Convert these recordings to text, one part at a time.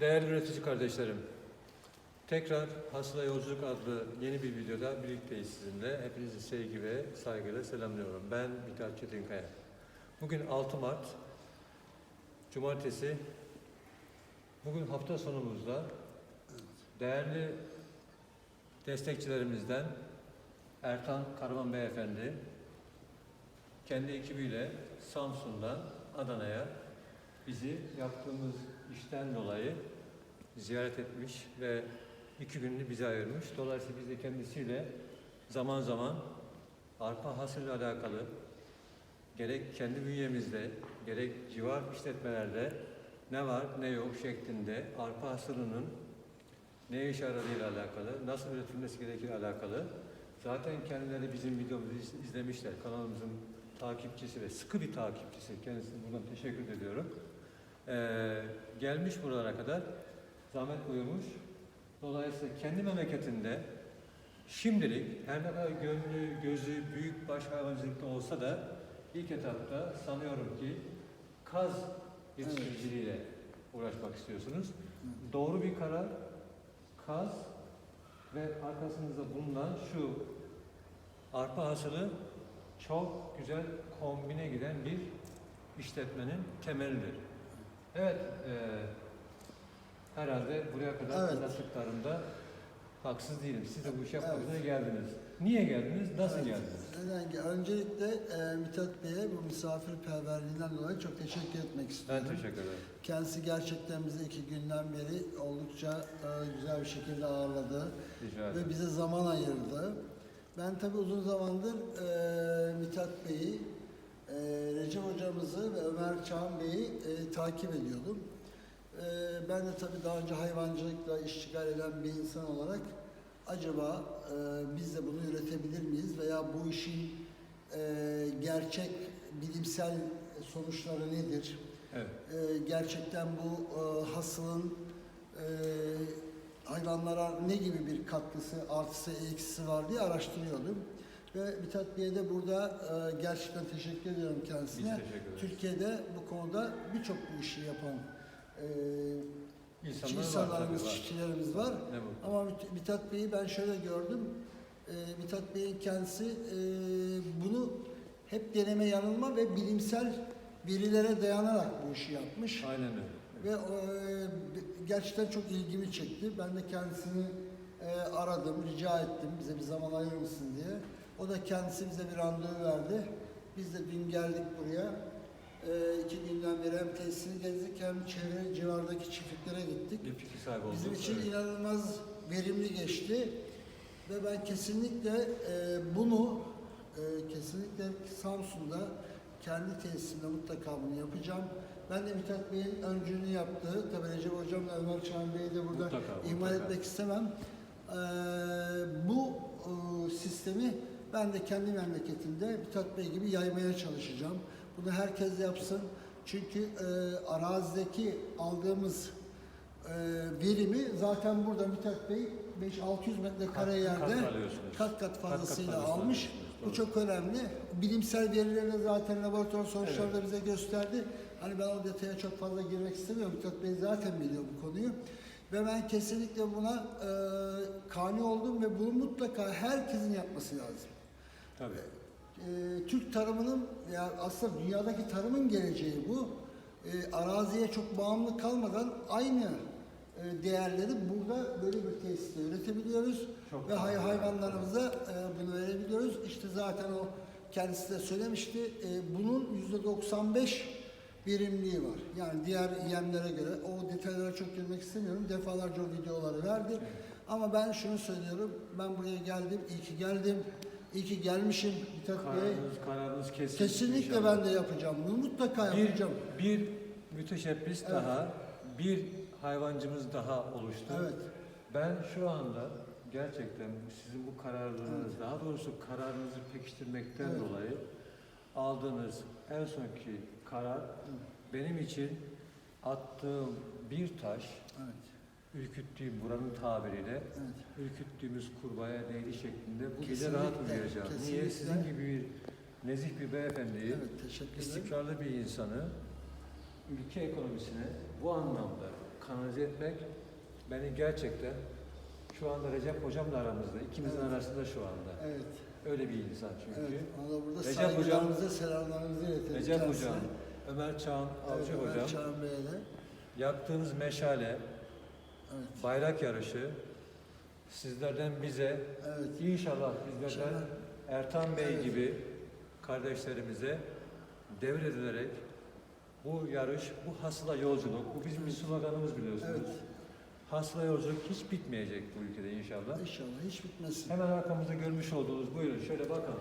Değerli üretici kardeşlerim, tekrar Hasıla Yolculuk adlı yeni bir videoda birlikteyiz sizinle. Hepinizi sevgi ve saygıyla selamlıyorum. Ben Mithat Çetinkaya. Bugün 6 Mart, Cumartesi. Bugün hafta sonumuzda değerli destekçilerimizden Ertan Karaman Beyefendi kendi ekibiyle Samsun'dan Adana'ya bizi yaptığımız işten dolayı ziyaret etmiş ve iki gününü bize ayırmış. Dolayısıyla biz de kendisiyle zaman zaman arpa hasılle alakalı gerek kendi bünyemizde gerek civar işletmelerde ne var ne yok şeklinde arpa hasılının ne işe yaradığıyla alakalı, nasıl üretilmesi gerektiği alakalı zaten kendileri bizim videomuzu iz- izlemişler. Kanalımızın takipçisi ve sıkı bir takipçisi. Kendisine buradan teşekkür ediyorum. Ee, gelmiş buralara kadar zahmet buyurmuş. Dolayısıyla kendi memleketinde şimdilik her ne kadar gönlü, gözü büyük baş hayvancılıkta olsa da ilk etapta sanıyorum ki kaz yetiştiriciliğiyle uğraşmak istiyorsunuz. Doğru bir karar. Kaz ve arkasınızda bulunan şu arpa hasılı çok güzel kombine giden bir işletmenin temelidir. Evet, eee, herhalde buraya kadar Evet. anlattıklarımda haksız değilim. Siz de bu işi yapmak Evet. geldiniz. Niye geldiniz? Nasıl Evet. geldiniz? Neden ki? Öncelikle e, Mithat Bey'e bu misafirperverliğinden dolayı çok teşekkür etmek Ben istiyorum. teşekkür ederim. Kendisi gerçekten bizi iki günden beri oldukça e, güzel bir şekilde ağırladı ve bize zaman ayırdı. Ben tabii uzun zamandır e, Mithat Bey'i, e, Recep hocamızı ve Ömer Çağan Bey'i e, takip ediyordum. E, ben de tabii daha önce hayvancılıkla iştigal eden bir insan olarak acaba e, biz de bunu üretebilir miyiz veya bu işin e, gerçek bilimsel sonuçları nedir? Evet. E, gerçekten bu e, hasılın e, hayvanlara ne gibi bir katkısı, artısı, eksisi var diye araştırıyordum. Ve Mithat Bey'e de burada e, gerçekten teşekkür ediyorum Biz kendisine. teşekkür ederiz. Türkiye'de bu konuda birçok bu işi yapan e, İnsanlar var insanlarımız, tabii, var. çiftçilerimiz var. Ne mutlu. Ama Mit- Mithat Bey'i ben şöyle gördüm. E, Mithat Bey'in kendisi e, bunu hep deneme yanılma ve bilimsel verilere dayanarak bu işi yapmış. Aynen öyle. Ve e, gerçekten çok ilgimi çekti. Ben de kendisini e, aradım, rica ettim bize bir zaman ayırır mısın diye. O da kendisi bize bir randevu verdi. Biz de dün geldik buraya. E, iki günden beri hem tesisini gezdik hem çevre civardaki çiftliklere gittik. Bir fikir sahibi olduk. Bizim için Evet. inanılmaz verimli geçti ve ben kesinlikle e, bunu e, kesinlikle Samsun'da kendi tesisimde mutlaka bunu yapacağım. Ben de Mithat Bey'in öncülüğünü yaptığı, tabii Recep Hocam'la Ömer Çağan Bey'i de burada Mutlaka, ihmal mutlaka. etmek istemem. E, bu e, ben de kendi memleketimde Mithat Bey gibi yaymaya çalışacağım. Bunu herkes yapsın. Çünkü e, arazideki aldığımız e, verimi zaten burada Mithat Bey 5-600 metrekare Kat- yerde kat kat kat fazlasıyla fazlasını almış. alıyorsunuz, Bu çok önemli. Bilimsel verileri de zaten laboratuvar sonuçları da bize gösterdi. Hani ben o detaya çok fazla girmek istemiyorum. Mithat Bey zaten biliyor bu konuyu. Ve ben kesinlikle buna e, kani oldum ve bunu mutlaka herkesin yapması lazım. Tabii. Ee, Türk tarımının ya aslında dünyadaki tarımın geleceği bu. Ee, araziye çok bağımlı kalmadan aynı e, değerleri burada böyle bir tesiste üretebiliyoruz Çok ve hay hayvanlarımıza e, bunu verebiliyoruz. İşte zaten o kendisi de söylemişti. e, bunun yüzde 95 verimliliği var. Yani diğer yemlere göre o detaylara çok girmek istemiyorum. Defalarca o videoları verdi. Ama ben şunu söylüyorum. Ben buraya geldim. iyi ki geldim. İyi ki gelmişim. Bey. Kararınız, kararınız kesin. Kesinlikle inşallah. ben de yapacağım. Bunu mutlaka bir, yapacağım. bir müteşebbis Evet. daha, bir hayvancımız daha oluştu. Evet. Ben şu anda gerçekten sizin bu kararlılığınız, daha doğrusu kararınızı pekiştirmekten Evet. dolayı aldığınız en sonki karar benim için attığım bir taş, Evet. Ürküttüğüm buranın tabiriyle Evet. ürküttüğümüz kurbağaya değdi şeklinde bu gece rahat uyuyacağım. Niye? Sizin gibi bir nezih bir beyefendiyi, Evet. İstikrarlı bir insanı ülke ekonomisine bu anlamda kanalize etmek beni gerçekten şu anda Recep hocam da aramızda. ikimizin Evet. arasında şu anda. Evet. Öyle bir insan çünkü. Evet. Ona da burada Recep saygılarımızı, selamlarımızı iletelim. Recep kendisine. hocam, Ömer Çağan Avcı Evet, Ömer hocam, Çağan Bey'e de. yaktığınız meşale, Evet. bayrak yarışı sizlerden bize Evet. inşallah bizlerden İnşallah. Ertan Bey Evet. gibi kardeşlerimize devredilerek bu yarış, bu hasıla yolculuk, bu bizim bir sloganımız biliyorsunuz. Evet. Hasıla yolculuk hiç bitmeyecek bu ülkede inşallah. İnşallah hiç bitmesin. Hemen arkamızda görmüş olduğunuz, buyurun şöyle bakın.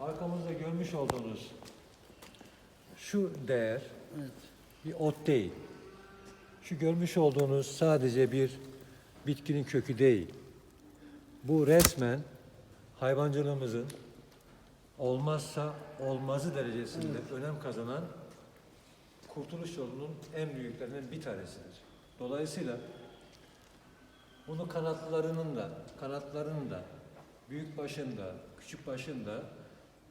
Arkamızda görmüş olduğunuz şu değer Evet. bir ot değil. Şu görmüş olduğunuz sadece bir bitkinin kökü değil. Bu resmen hayvancılığımızın olmazsa olmazı derecesinde önem kazanan kurtuluş yolunun en büyüklerinden bir tanesidir. Dolayısıyla bunu kanatlarının da, kanatlarının da, büyük başında, küçük başında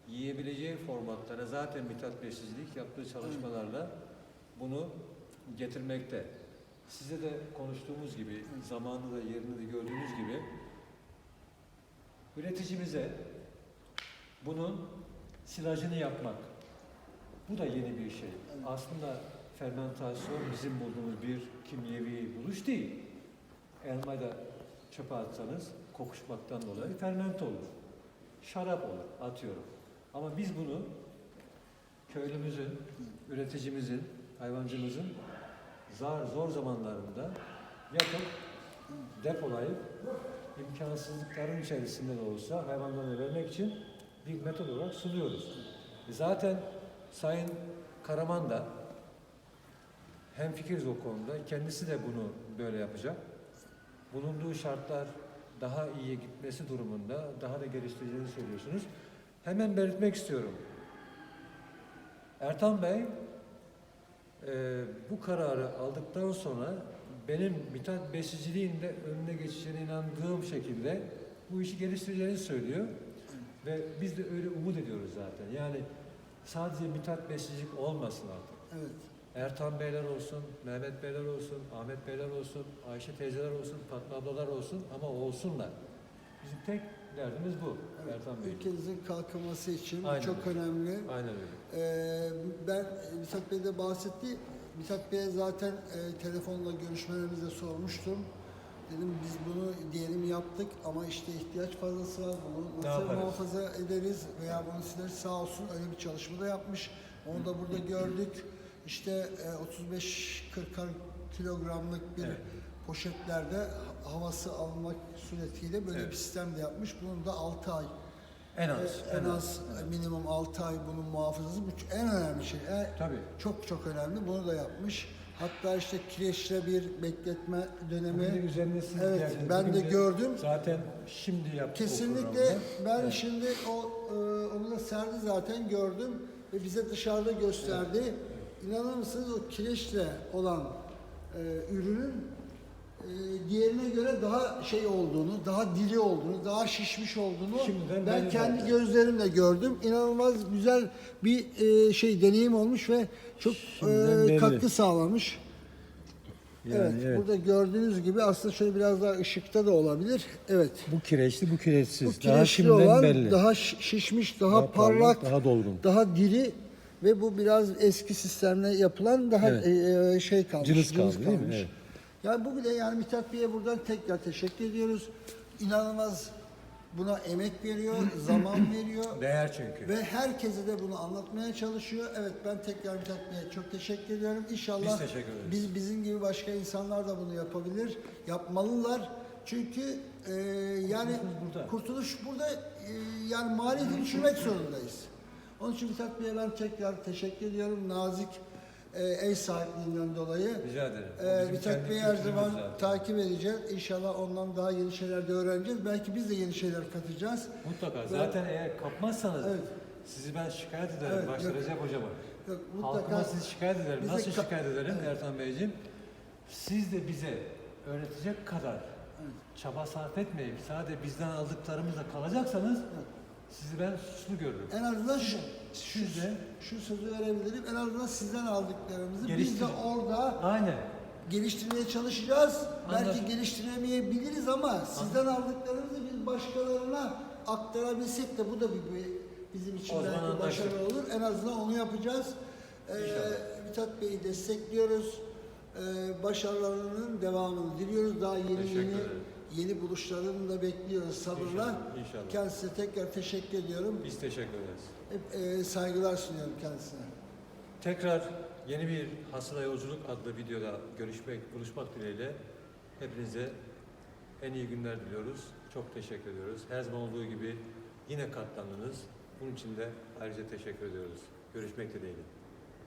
yiyebileceği formatlara zaten Mithat Besicilik yaptığı çalışmalarla bunu getirmekte. Size de konuştuğumuz gibi, zamanında da yerini de gördüğünüz gibi üreticimize bunun silajını yapmak. Bu da yeni bir şey. Aslında fermentasyon bizim bulduğumuz bir kimyevi buluş değil. Elmayı da çöpe atsanız kokuşmaktan dolayı fermente olur. Şarap olur atıyorum. Ama biz bunu köylümüzün, üreticimizin, hayvancımızın zar zor zamanlarında yapıp depolayıp imkansızlıkların içerisinde de olsa hayvanlarına vermek için bir metot olarak sunuyoruz. E Zaten Sayın Karaman da hem fikiriz o konuda. Kendisi de bunu böyle yapacak. Bulunduğu şartlar daha iyiye gitmesi durumunda daha da geliştireceğini söylüyorsunuz. Hemen belirtmek istiyorum. Ertan Bey e, bu kararı aldıktan sonra benim Mithat Besiciliğin de önüne geçeceğine inandığım şekilde bu işi geliştireceğini söylüyor. Ve biz de öyle umut ediyoruz zaten. Yani sadece Mithat Besicilik olmasın artık. Evet. Ertan Beyler olsun, Mehmet Beyler olsun, Ahmet Beyler olsun, Ayşe teyzeler olsun, Fatma ablalar olsun ama olsunlar. Bizim tek derdimiz bu evet. Ertan Bey. Ülkemizin kalkınması için Aynen çok öyle. önemli. Aynen öyle. Ee, ben Mithat Bey de bahsetti. Mithat Bey'e zaten e, telefonla görüşmelerimizde sormuştum. Dedim biz bunu diyelim yaptık ama işte ihtiyaç fazlası var. Bunu nasıl muhafaza ederiz veya bunu sizler sağ olsun öyle bir çalışma da yapmış. Onu da burada gördük. İşte e, 35-40 kilogramlık bir Evet. Poşetlerde ha- havası almak suretiyle böyle Evet. bir sistem de yapmış. Bunun da 6 ay En az. e, en az minimum 6 ay bunun muhafazası. Bu en önemli şey. E, Tabii. çok çok önemli. Bunu da yapmış. Hatta işte kireçle bir bekletme Bugün de dönemi. üzerine siz Evet, geldiniz. ben Bugün de gördüm. Zaten şimdi yaptık o Kesinlikle programda. ben Evet. şimdi o e, onu da serdi zaten gördüm ve bize dışarıda gösterdi. İnanır mısınız o kireçle olan e, ürünün diğerine göre daha şey olduğunu, daha diri olduğunu, daha şişmiş olduğunu Şimdiden ben kendi zaten. gözlerimle gördüm. İnanılmaz güzel bir e, şey deneyim olmuş ve çok Şimdiden e, belli. katkı sağlamış. Yani evet, evet. burada gördüğünüz gibi aslında şöyle biraz daha ışıkta da olabilir. Evet. Bu kireçli, bu kireçsiz. Bu daha kireçli şimdiden olan belli. daha şi- şişmiş, daha, Daha parlak, parlak, daha dolgun. daha diri ve bu biraz eski sistemle yapılan daha Evet. e, e, şey kalmış. Cılız kaldı, değil mi? Evet. Yani bu bile yani Mithat Bey'e buradan tekrar teşekkür ediyoruz. İnanılmaz buna emek veriyor, zaman veriyor Değer çünkü. ve herkese de bunu anlatmaya çalışıyor. Evet ben tekrar Mithat Bey'e çok teşekkür ediyorum. İnşallah Biz teşekkür ederiz. biz bizim gibi başka insanlar da bunu yapabilir, yapmalılar. Çünkü e, yani Kurtuluş burada. kurtuluş burada e, yani maliyeti düşürmek zorundayız. Onun için Mithat Bey'e ben tekrar teşekkür ediyorum. Nazik e, ev sahipliğinden dolayı. Rica ederim. Bizim Mithat Bey'i her zaman zaten. takip edeceğiz. İnşallah ondan daha yeni şeyler de öğreneceğiz. Belki biz de yeni şeyler katacağız. Mutlaka. Ben- Zaten eğer kapmazsanız Evet. sizi ben şikayet ederim. Evet, Başta. Recep hocama. Yok, Halkıma sizi şikayet ederim. Nasıl ka- şikayet ederim Evet. Ertan Beyciğim? Siz de bize öğretecek kadar çaba sarf etmeyip sadece bizden aldıklarımızla kalacaksanız sizi ben suçlu görürüm. en azından şu, şu, şu sözü verebilirim. En azından sizden aldıklarımızı biz de Geliştirin. orada aynen geliştirmeye çalışacağız. Belki Anladım. geliştiremeyebiliriz ama sizden aldıklarımızı biz başkalarına aktarabilsek de bu da bir, bir- bizim için O zaman belki anlaştık. başarı olur. En azından onu yapacağız. Ee, İnşallah. Mithat Bey'i destekliyoruz. Ee, başarılarının devamını diliyoruz. Daha yeni Teşekkür yeni ederim. Yeni buluşlarını da bekliyoruz sabırla. İnşallah, inşallah. Kendisine tekrar teşekkür ediyorum. Biz teşekkür ederiz. Hep e, saygılar sunuyorum kendisine. Tekrar yeni bir Hasıla Yolculuk adlı videoda görüşmek, buluşmak dileğiyle hepinize en iyi günler diliyoruz. Çok teşekkür ediyoruz. Her zaman olduğu gibi yine katlandınız. Bunun için de ayrıca teşekkür ediyoruz. Görüşmek dileğiyle.